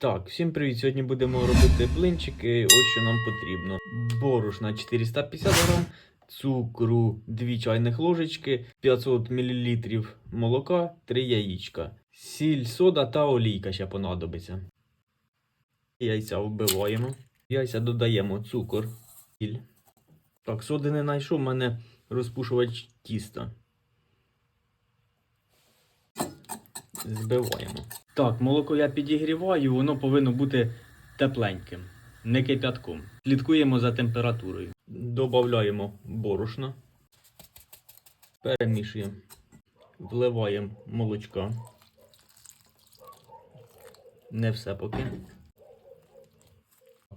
Так, всім привіт! Сьогодні будемо робити блинчики. Ось що нам потрібно. Борошна 450 грам, цукру 2 чайних ложечки, 500 мл молока, 3 яєчка, сіль, сода та олійка ще понадобиться. Яйця вбиваємо. Яйця додаємо цукор, сіль. Так, соди не знайшов, у мене розпушувач тіста. Збиваємо. Так, молоко я підігріваю, воно повинно бути тепленьким, не кипятком. Слідкуємо за температурою. Добавляємо борошно. Перемішуємо. Вливаємо молочка. Не все поки.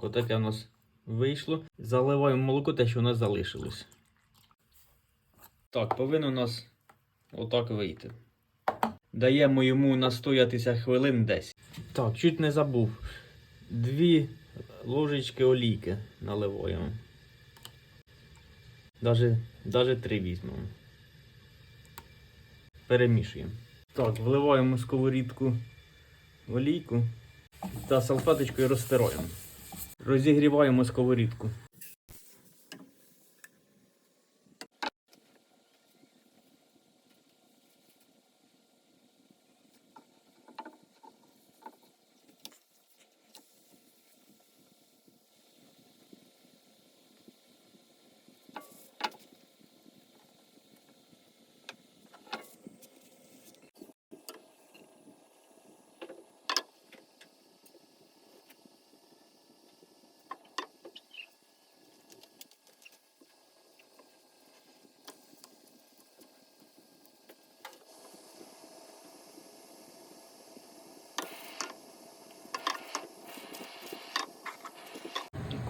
Так, Отаке у нас вийшло. Заливаємо молоко, те, що у нас залишилось. Так, повинно у нас отак вийти. Даємо йому настоятися хвилин 10. Так, чуть не забув. Дві ложечки олійки наливаємо. Даже, даже три візьмемо. Перемішуємо. Так, вливаємо в олійку та салфеточкою розтираємо. Розігріваємо сковорідку.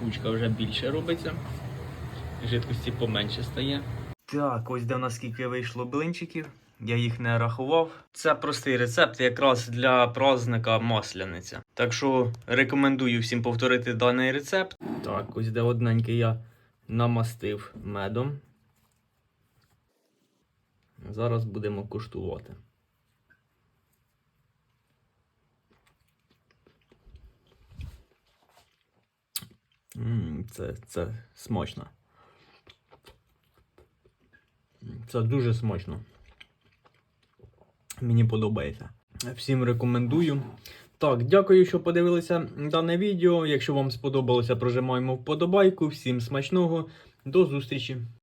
Кучка вже більше робиться. Жидкості поменше стає. Так, ось де в нас скільки вийшло блинчиків. Я їх не рахував. Це простий рецепт якраз для праздника масляниця. Так що рекомендую всім повторити даний рецепт. Так, ось де одненький я намастив медом. Зараз будемо куштувати. М, Це, це смачно. Це дуже смачно. Мені подобається. Всім рекомендую. Так, дякую, що подивилися дане відео. Якщо вам сподобалося, прожимаємо вподобайку. Всім смачного. До зустрічі!